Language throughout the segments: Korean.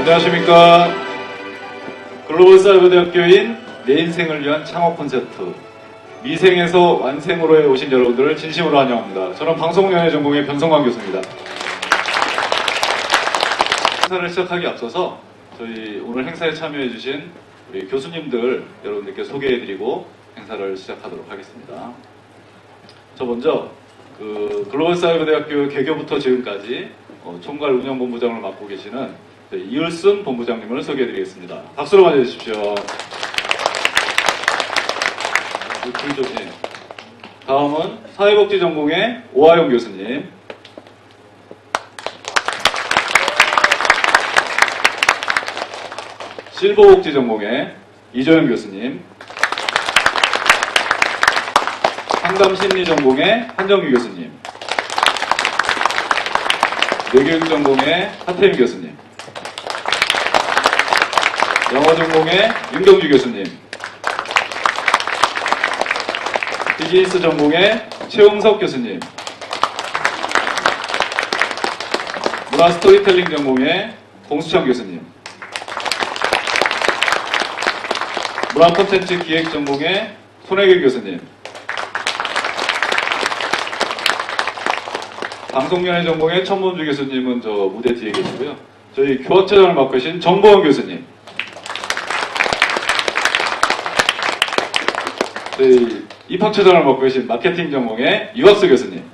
안녕하십니까. 글로벌 사이버 대학교인 내 인생을 위한 창업 콘서트 미생에서 완생으로에 오신 여러분들을 진심으로 환영합니다. 저는 방송연예 전공의 변성광 교수입니다. 행사를 시작하기 앞서서 저희 오늘 행사에 참여해주신 우리 교수님들 여러분들께 소개해드리고 행사를 시작하도록 하겠습니다. 저 먼저 그 글로벌 사이버 대학교 개교부터 지금까지 어, 총괄 운영본부장을 맡고 계시는 저희 이을순 본부장님을 소개해드리겠습니다. 박수로 맞아주십시오. 줄 조심. 다음은 사회복지 전공의 오하영 교수님. 실버복지 전공의 이조영 교수님. 상담심리 전공의 한정규 교수님. 뇌교육 전공의 하태임 교수님. 영어 전공의 윤경주 교수님. 비즈니스 전공의 최홍석 교수님. 문화 스토리텔링 전공의 공수청 교수님. 문화 콘텐츠 기획 전공의 손혜경 교수님. 방송연예 전공의 천문주 교수님은 저 무대 뒤에 계시고요. 저희 교학처장을 맡고 계신 정보원 교수님. 저희 입학처장을 맡고 계신 마케팅 전공의 유학수 교수님.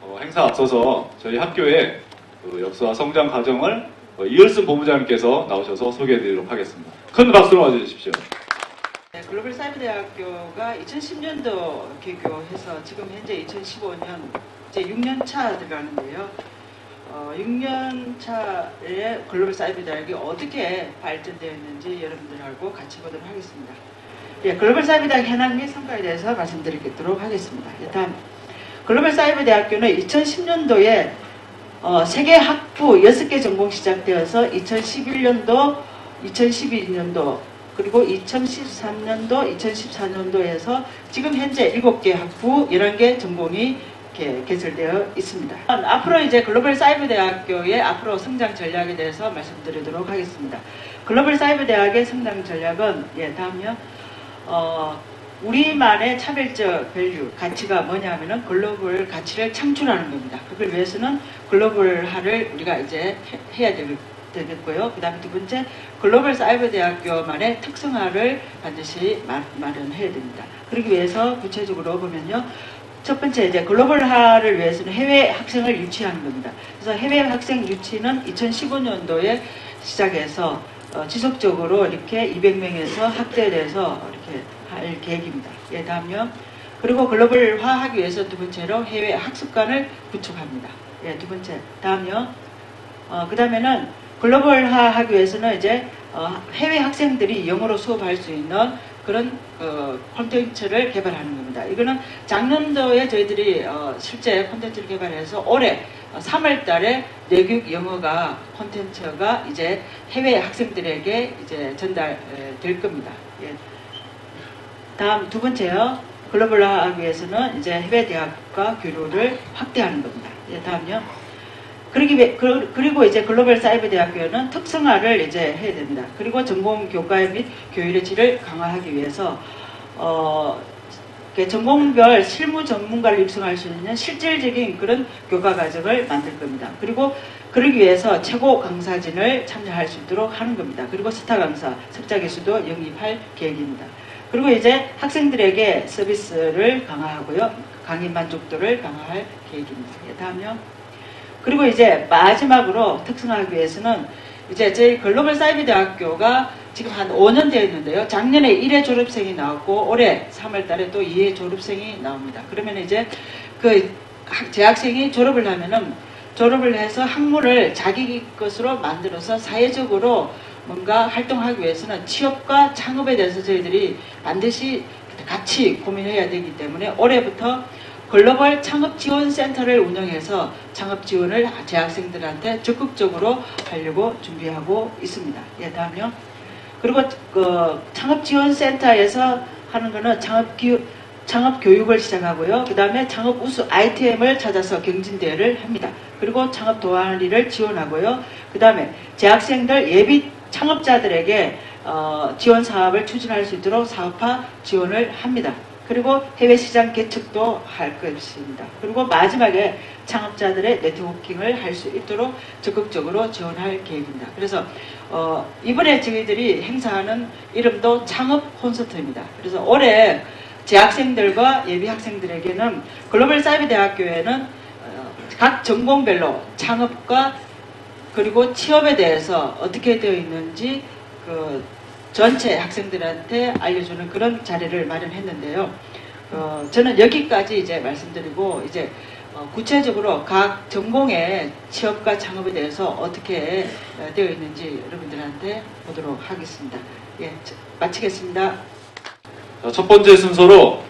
어, 행사 앞서서 저희 학교의 그 역사와 성장 과정을 어, 이을순 본부장님께서 나오셔서 소개해드리도록 하겠습니다. 큰 박수로 맞아주십시오. 네, 글로벌 사이버 대학교가 2010년도 개교해서 지금 현재 2015년 이제 6년 차 들어가는데요. 어, 6년 차에 글로벌 사이버 대학이 어떻게 발전되었는지 여러분들하고 같이 보도록 하겠습니다. 예, 글로벌 사이버 대학 현황 및 성과에 대해서 말씀드리도록 하겠습니다. 일단 글로벌 사이버 대학교는 2010년도에 어, 세계 학부 6개 전공 시작되어서 2011년도, 2012년도, 그리고 2013년도, 2014년도에서 지금 현재 7개 학부, 11개 전공이 이렇게 개설되어 있습니다. 앞으로 이제 글로벌 사이버 대학교의 앞으로 성장 전략에 대해서 말씀드리도록 하겠습니다. 글로벌 사이버 대학의 성장 전략은 예, 다음요. 어, 우리만의 차별적 밸류, 가치가 뭐냐면은 글로벌 가치를 창출하는 겁니다. 그걸 위해서는 글로벌화를 우리가 이제 해- 해야 되- 되겠고요. 그 다음에 두 번째, 글로벌 사이버 대학교만의 특성화를 반드시 마, 마련해야 됩니다. 그러기 위해서 구체적으로 보면요. 첫 번째, 이제 글로벌화를 위해서는 해외 학생을 유치하는 겁니다. 그래서 해외 학생 유치는 2015년도에 시작해서 어, 지속적으로 이렇게 200명에서 확대돼서 이렇게 할 계획입니다. 예, 다음요. 그리고 글로벌화 하기 위해서 두 번째로 해외 학습관을 구축합니다. 예, 두 번째. 다음요. 어, 그 다음에는 글로벌화 하기 위해서는 이제 어, 해외 학생들이 영어로 수업할 수 있는 그런 어, 콘텐츠를 개발하는 겁니다. 이거는 작년도에 저희들이 어, 실제 콘텐츠를 개발해서 올해 3월 달에 내교육 영어가 콘텐츠가 이제 해외 학생들에게 이제 전달될 겁니다. 예. 다음 두 번째요. 글로벌화하기 위해서는 이제 해외 대학과 교류를 확대하는 겁니다. 예, 다음요. 그러기 위- 그- 그리고 이제 글로벌 사이버 대학교는 특성화를 이제 해야 됩니다. 그리고 전공 교과 및 교육의 질을 강화하기 위해서 어, 전공별 실무 전문가를 입성할 수 있는 실질적인 그런 교과 과정을 만들 겁니다. 그리고 그러기 위해서 최고 강사진을 참여할 수 있도록 하는 겁니다. 그리고 스타 강사, 석자 교수도 영입할 계획입니다. 그리고 이제 학생들에게 서비스를 강화하고요. 강의 만족도를 강화할 계획입니다. 예, 다음요. 그리고 이제 마지막으로 특성화하기 위해서는 이제 저희 글로벌 사이버 대학교가 지금 한 5년 되어 있는데요. 작년에 1회 졸업생이 나왔고 올해 3월 달에 또 2회 졸업생이 나옵니다. 그러면 이제 그 학- 재학생이 졸업을 하면은 졸업을 해서 학문을 자기 것으로 만들어서 사회적으로 뭔가 활동하기 위해서는 취업과 창업에 대해서 저희들이 반드시 같이 고민해야 되기 때문에 올해부터 글로벌 창업 지원 센터를 운영해서 창업 지원을 재학생들한테 적극적으로 하려고 준비하고 있습니다. 예, 다음요. 그리고 그 창업 지원 센터에서 하는 거는 창업 기 창업 교육을 시작하고요. 그 다음에 창업 우수 아이템을 찾아서 경진대회를 합니다. 그리고 창업 동아리를 지원하고요. 그 다음에 재학생들 예비 창업자들에게 어, 지원 사업을 추진할 수 있도록 사업화 지원을 합니다. 그리고 해외 시장 개척도 할 것입니다. 그리고 마지막에 창업자들의 네트워킹을 할 수 있도록 적극적으로 지원할 계획입니다. 그래서 어, 이번에 저희들이 행사하는 이름도 창업 콘서트입니다. 그래서 올해 재학생들과 예비 학생들에게는 글로벌 사이비 대학교에는 어, 각 전공별로 창업과 그리고 취업에 대해서 어떻게 되어 있는지 그 전체 학생들한테 알려주는 그런 자리를 마련했는데요. 어, 저는 여기까지 이제 말씀드리고 이제 어, 구체적으로 각 전공의 취업과 창업에 대해서 어떻게 어, 되어 있는지 여러분들한테 보도록 하겠습니다. 예, 저- 마치겠습니다. 자, 첫 번째 순서로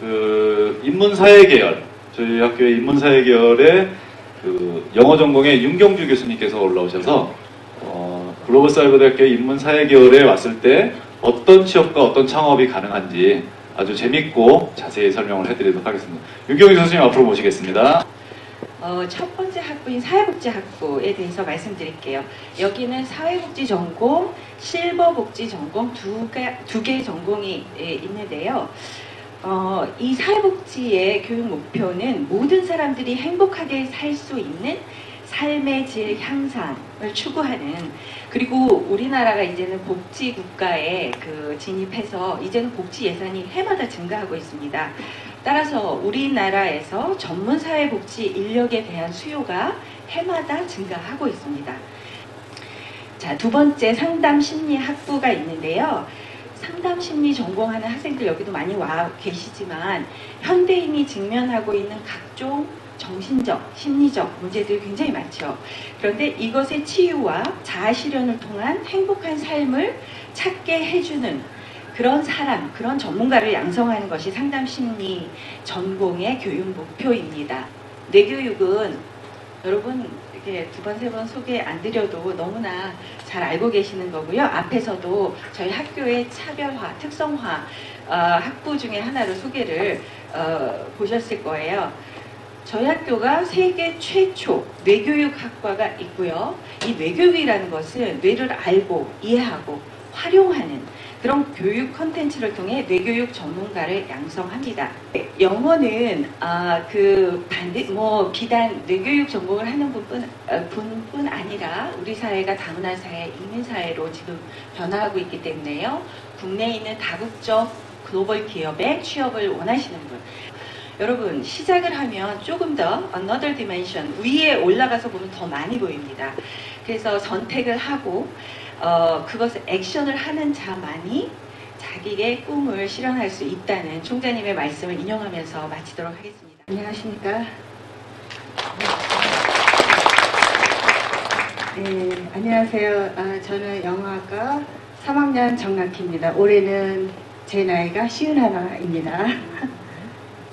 그 인문사회 계열 저희 학교의 인문사회 계열의 그 영어 전공의 윤경주 교수님께서 올라오셔서 어, 글로벌 사이버 대학교 인문사회 계열에 왔을 때 어떤 취업과 어떤 창업이 가능한지 아주 재밌고 자세히 설명을 해드리도록 하겠습니다. 윤경주 교수님 앞으로 모시겠습니다. 어, 첫 번째 학부인 사회복지학부에 대해서 말씀드릴게요. 여기는 사회복지 전공, 실버복지 전공 두 개, 두 개의 전공이 예, 있는데요. 어, 이 사회복지의 교육 목표는 모든 사람들이 행복하게 살 수 있는 삶의 질 향상을 추구하는 그리고 우리나라가 이제는 복지 국가에 그 진입해서 이제는 복지 예산이 해마다 증가하고 있습니다. 따라서 우리나라에서 전문 사회 복지 인력에 대한 수요가 해마다 증가하고 있습니다. 자, 두 번째 상담 심리 학부가 있는데요. 상담 심리 전공하는 학생들 여기도 많이 와 계시지만 현대인이 직면하고 있는 각종 정신적, 심리적 문제들이 굉장히 많죠. 그런데 이것의 치유와 자아 실현을 통한 행복한 삶을 찾게 해주는 그런 사람, 그런 전문가를 양성하는 것이 상담 심리 전공의 교육 목표입니다. 뇌교육은 여러분 이렇게 두 번, 세 번 소개 안 드려도 너무나 잘 알고 계시는 거고요. 앞에서도 저희 학교의 차별화, 특성화 어, 학부 중에 하나로 소개를 어, 보셨을 거예요. 저희 학교가 세계 최초 뇌교육 학과가 있고요. 이 뇌교육이라는 것은 뇌를 알고 이해하고 활용하는 그런 교육 컨텐츠를 통해 뇌교육 전문가를 양성합니다. 영어는 아, 그 반대 뭐 비단 뇌교육 전공을 하는 분뿐 어, 분뿐 아니라 우리 사회가 다문화 사회, 이민 사회로 지금 변화하고 있기 때문에요. 국내에 있는 다국적 글로벌 기업에 취업을 원하시는 분. 여러분 시작을 하면 조금 더 another dimension 위에 올라가서 보면 더 많이 보입니다. 그래서 선택을 하고 어, 그것을 액션을 하는 자만이 자기의 꿈을 실현할 수 있다는 총장님의 말씀을 인용하면서 마치도록 하겠습니다. 안녕하십니까? 네, 안녕하세요. 아, 저는 영어학과 3학년 정학희입니다. 올해는 제 나이가 쉬운 하나입니다.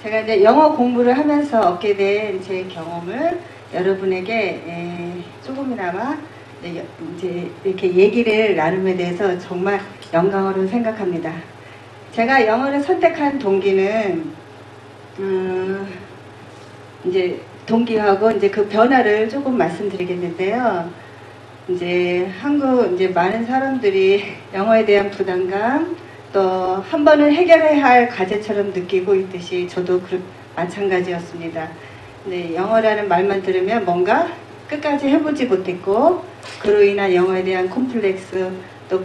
제가 이제 영어 공부를 하면서 얻게 된 제 경험을 여러분에게 에, 조금이나마 이제 이렇게 얘기를 나눔에 대해서 정말 영광으로 생각합니다. 제가 영어를 선택한 동기는 음, 이제 동기하고 이제 그 변화를 조금 말씀드리겠는데요. 이제 한국 이제 많은 사람들이 영어에 대한 부담감 또 한 번은 해결해야 할 과제처럼 느끼고 있듯이 저도 그 마찬가지였습니다. 근데 영어라는 말만 들으면 뭔가 끝까지 해보지 못했고 그로 인한 영어에 대한 콤플렉스 또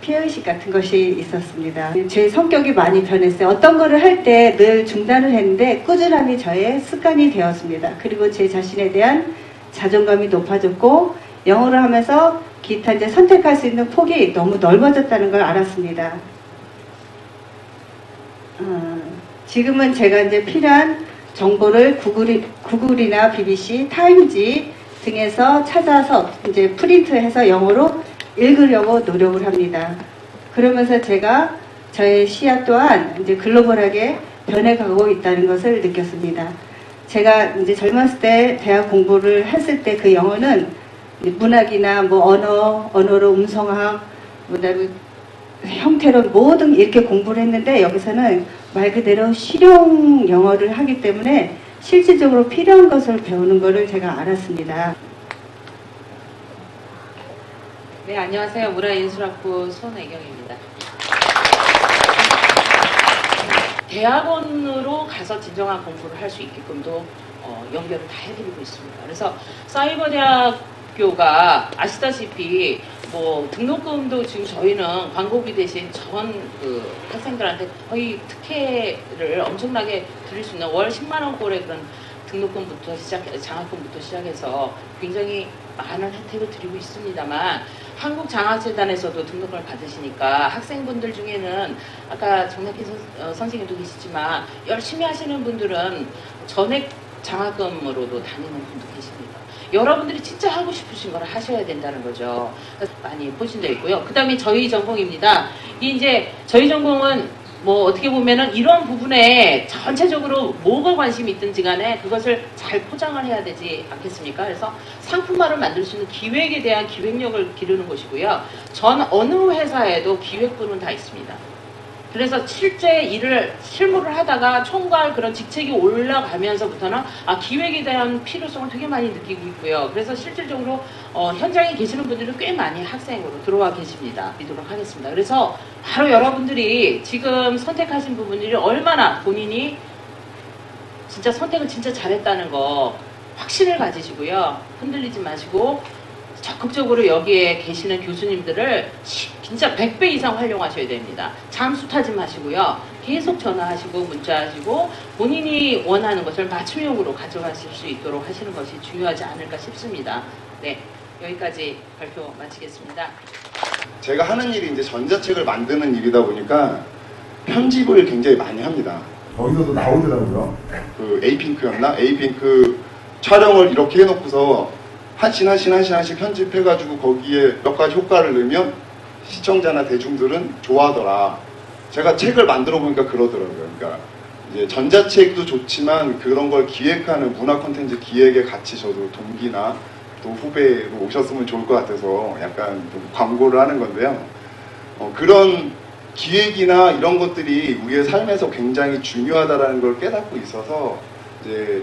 피해의식 같은 것이 있었습니다. 제 성격이 많이 변했어요. 어떤 거를 할 때 늘 중단을 했는데 꾸준함이 저의 습관이 되었습니다. 그리고 제 자신에 대한 자존감이 높아졌고 영어를 하면서 기타 이제 선택할 수 있는 폭이 너무 넓어졌다는 걸 알았습니다. 어, 지금은 제가 이제 필요한 정보를 구글, 구글이나 BBC, 타임지 등에서 찾아서 이제 프린트해서 영어로 읽으려고 노력을 합니다. 그러면서 제가 저의 시야 또한 이제 글로벌하게 변해가고 있다는 것을 느꼈습니다. 제가 이제 젊었을 때 대학 공부를 했을 때 그 영어는 문학이나 뭐 언어, 언어로 음성학, 그다음에 형태로 모든 이렇게 공부를 했는데 여기서는 말 그대로 실용 영어를 하기 때문에 실질적으로 필요한 것을 배우는 것을 제가 알았습니다. 네, 안녕하세요. 문화예술학부 손혜경입니다. 대학원으로 가서 진정한 공부를 할 수 있게끔도 어, 연결을 다 해드리고 있습니다. 그래서 사이버 대학 교가 아시다시피 뭐 등록금도 지금 저희는 광고비 대신 전 그 학생들한테 거의 특혜를 엄청나게 드릴 수 있는 월 10만 원 꼴의 그런 등록금부터 시작, 장학금부터 시작해서 굉장히 많은 혜택을 드리고 있습니다만 한국장학재단에서도 등록을 받으시니까 학생분들 중에는 아까 정낙희 선, 어, 선생님도 계시지만 열심히 하시는 분들은 전액 장학금으로도 다니는 분도 계십니다. 여러분들이 진짜 하고 싶으신 걸 하셔야 된다는 거죠. 많이 포진되어 있고요. 그 다음에 저희 전공입니다. 이 이제 저희 전공은 뭐 어떻게 보면은 이런 부분에 전체적으로 뭐가 관심이 있든지 간에 그것을 잘 포장을 해야 되지 않겠습니까? 그래서 상품화를 만들 수 있는 기획에 대한 기획력을 기르는 것이고요. 전 어느 회사에도 기획부는 다 있습니다. 그래서 실제 일을 실무를 하다가 총괄 그런 직책이 올라가면서부터는 아 기획에 대한 필요성을 되게 많이 느끼고 있고요. 그래서 실질적으로 어, 현장에 계시는 분들은 꽤 많이 학생으로 들어와 계십니다. 믿도록 하겠습니다. 그래서 바로 여러분들이 지금 선택하신 부분들이 얼마나 본인이 진짜 선택을 진짜 잘했다는 거 확신을 가지시고요. 흔들리지 마시고 적극적으로 여기에 계시는 교수님들을 시- 진짜 100배 이상 활용하셔야 됩니다. 잠수 타지 마시고요. 계속 전화하시고 문자하시고 본인이 원하는 것을 맞춤형으로 가져가실 수 있도록 하시는 것이 중요하지 않을까 싶습니다. 네, 여기까지 발표 마치겠습니다. 제가 하는 일이 이제 전자책을 만드는 일이다 보니까 편집을 굉장히 많이 합니다. 거기서도 나오더라고요. 그 에이핑크였나? 에이핑크 촬영을 이렇게 해놓고서 한 씬 한 씬 한 씬 한씩 편집해가지고 거기에 몇 가지 효과를 넣으면 시청자나 대중들은 좋아하더라. 제가 책을 만들어 보니까 그러더라고요. 그러니까 이제 전자책도 좋지만 그런 걸 기획하는 문화 콘텐츠 기획에 같이 저도 동기나 또 후배로 오셨으면 좋을 것 같아서 약간 좀 광고를 하는 건데요. 어, 그런 기획이나 이런 것들이 우리의 삶에서 굉장히 중요하다라는 걸 깨닫고 있어서 이제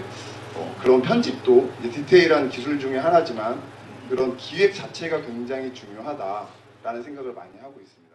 어, 그런 편집도 디테일한 기술 중에 하나지만 그런 기획 자체가 굉장히 중요하다라는 생각을 많이 하고 있습니다.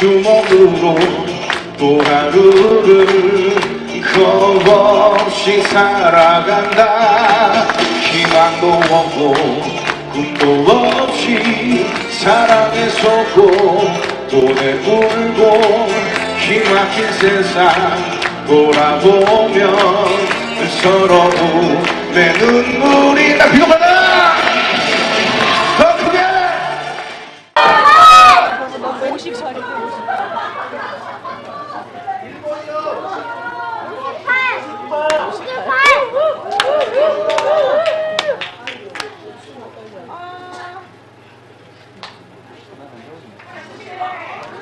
주먹으로 또 하루를 겁없이 살아간다. 희망도 없고 꿈도 없이 사랑에 속고 돈에 물고 기막힌 세상 돌아보면 서러운 내 눈물이 나 비겁하다 더 크게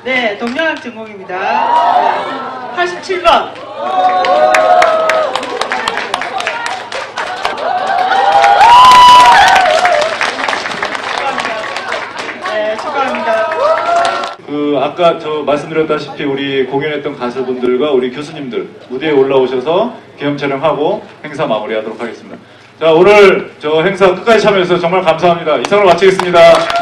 네, 동양학 전공입니다. 87번. 네, 축하합니다. 그 아까 저 말씀드렸다시피 우리 공연했던 가수분들과 우리 교수님들 무대에 올라오셔서 기념 촬영하고 행사 마무리하도록 하겠습니다. 자 오늘 저 행사 끝까지 참여해주셔서 정말 감사합니다. 이상으로 마치겠습니다.